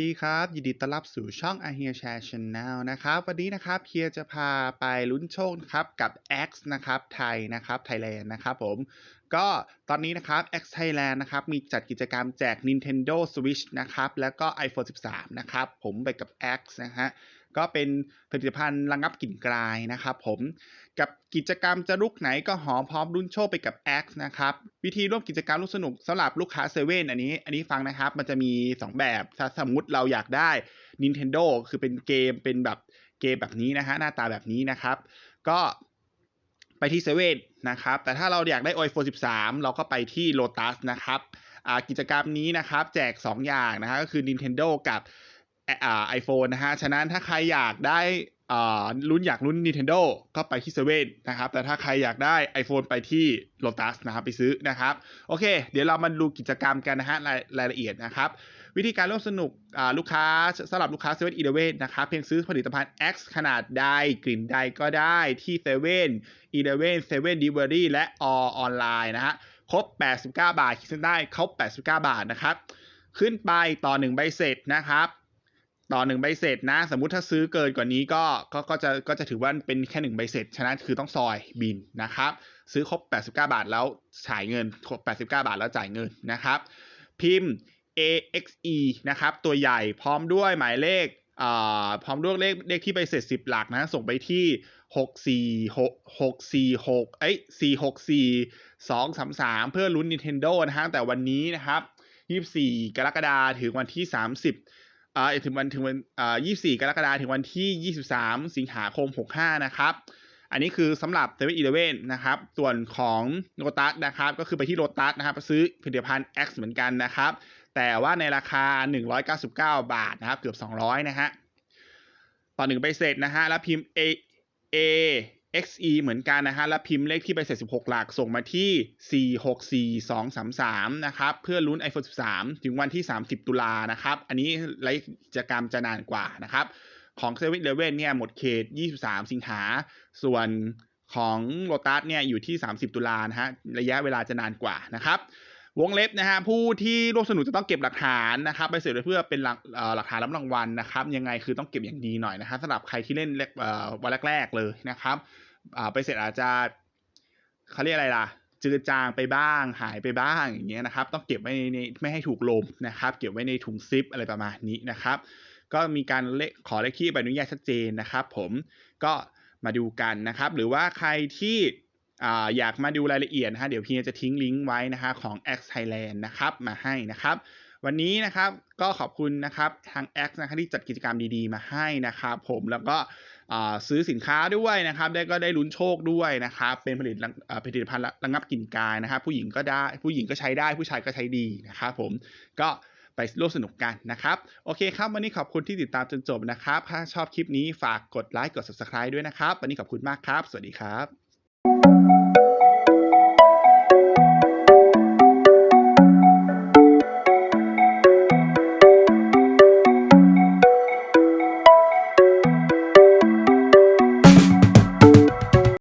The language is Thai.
ดีครับ ยินดีต้อนรับสู่ช่อง a h e r Share Channel นะครับ วันนี้นะครับเฮียจะพาไปลุ้นโชคครับกับ X นะครับไทยนะครับไทยแลนด์นะครับผมก็ตอนนี้นะครับ X Thailand นะครับมีจัดกิจกรรมแจก Nintendo Switch นะครับแล้วก็ iPhone 13 นะครับผมไปกับ X นะฮะ ก็เป็นผลิตภัณฑ์ระงับกลิ่นกลายนะครับผมกับกิจกรรมจะลุกไหนก็หอมพร้อมรุ่นโชคไปกับ X นะครับวิธีร่วมกิจกรรมร่วมสนุกสำหรับลูกค้าเซเว่นอันนี้อันนี้ฟังนะครับ มันจะมี 2 แบบถ้าสมมติเราอยากได้ Nintendo คือเป็นเกมเป็นแบบเกมแบบนี้นะฮะหน้าตาแบบนี้นะครับ ก็ไปที่เซเว่นนะครับ แต่ถ้าเราอยากได้ iPhone 13 เราก็ไปที่ Lotus นะครับกิจกรรมนี้นะครับ แจก 2 อย่างนะฮะก็คือ Nintendo กับ ไอโฟนนะฮะ ฉะนั้นถ้าใครอยากได้รุ่นอยากรุ่น Nintendo ก็ไปที่เซเว่นนะครับ แต่ถ้าใครอยากได้ iPhone ไปที่ Lotus นะครับไปซื้อนะครับ โอเค เดี๋ยวเรามาดูกิจกรรมกันนะฮะรายรายละเอียดนะครับ วิธีการร่วมสนุกลูกค้าสำหรับลูกค้าเซเว่นอีเวนนะครับ เพียงซื้อผลิตภัณฑ์ X ขนาดใดกลิ่นใดก็ได้ที่เซเว่นอีเวนเซเว่นดิเวอรี่และอออนไลน์นะฮะครบ 89 บาทคิดเส้นได้ครบ89 บาทนะครับ ขึ้นไปต่อ1ใบเสร็จนะครับ ต่อ1ใบเสร็จนะ สมมุติถ้าซื้อเกินกว่านี้ก็ก็ก็จะก็จะถือว่าเป็นแค่1ใบเสร็จ ฉะนั้นคือต้องซอยบินนะครับ ซื้อครบ 89 บาทแล้วจ่ายเงินครบ89 บาทแล้วจ่ายเงินนะครับ พิมพ์ AXE นะครับ ตัวใหญ่พร้อมด้วยหมายเลขพร้อมด้วยเลขเลขที่ใบเสร็จ 10 หลักนะ ส่งไปที่ 646 646เอ้ย464 233 เพื่อลุ้น Nintendo นะฮะแต่วันนี้นะครับ 24 กรกฎาคมถึงวันที่ 30 อ่าถึงวันถึงวันอ่า24กรกฎาคมถึงวันที่23สิบสามสิงหาคม65นะครับ อันนี้คือสำหรับ7 e เ e ่ e อนะครับ ส่วนของโ o ตัสนะครับ ก็คือไปที่โ o ตัสนะครับซื้อผลิตภัณฑ์ X เหมือนกันนะครับ แต่ว่าในราคา 199 บาทนะครับ เกือบ 200 นะฮะ ต่อหนึ่งใบเสร็จนะฮะ แล้วพิมพ์ A A XE เหมือนกันนะฮะ แล้วพิมพ์เลขที่ใบเสร็จ 16 หลักส่งมาที่ 464233 นะครับ เพื่อลุ้น iPhone 13 ถึงวันที่ 30 ตุลานะครับ อันนี้รายกิจกรรมจะนานกว่านะครับ ของ7 e เ e ่ e เนี่ย หมดเขต 23 สิงหา ส่วนของโ o ตัสเนี่ย อยู่ที่ 30 ตุลานะฮะ ระยะเวลาจะนานกว่านะครับ วงเล็บนะฮะผู้ที่ร่วมสนุกจะต้องเก็บหลักฐานนะครับไปเสร็จเพื่อเป็นหลักหลักฐานรับรางวัลนะครับยังไงคือต้องเก็บอย่างดีหน่อยนะครับสำหรับใครที่เล่นเวันแรกๆเลยนะครับไปเสร็จอาจจะเขาเรียกอะไรล่ะจืดจางไปบ้างหายไปบ้างอย่างเงี้ยนะครับ ต้องเก็บไว้ในไม่ให้ถูกลมนะครับ เก็บไว้ในถุงซิปอะไรประมาณนี้นะครับ ก็มีการเลขอเลขที่ใบอนุญาตชัดเจนนะครับ ผมก็มาดูกันนะครับ หรือว่าใครที่ อยากมาดูรายละเอียดนะฮะเดี๋ยวพี่จะทิ้งลิงก์ไว้นะฮะของ X Thailand นะครับมาให้นะครับ วันนี้นะครับก็ขอบคุณนะครับทาง X นะครับที่จัดกิจกรรมดีๆ มาให้นะครับผมแล้วก็ซื้อสินค้าด้วยนะครับ ได้ก็ได้ลุ้นโชคด้วยนะครับ เป็นผลิตผลิตภัณฑ์ระงับกลิ่นกายนะครับ ผู้หญิงก็ได้ผู้หญิงก็ใช้ได้ผู้ชายก็ใช้ดีนะครับผมก็ไปร่วมสนุกกันนะครับ โอเคครับ วันนี้ขอบคุณที่ติดตามจนจบนะครับ ถ้าชอบคลิปนี้ฝากกดไลค์กด subscribe ด้วยนะครับ วันนี้ขอบคุณมากครับ สวัสดีครับ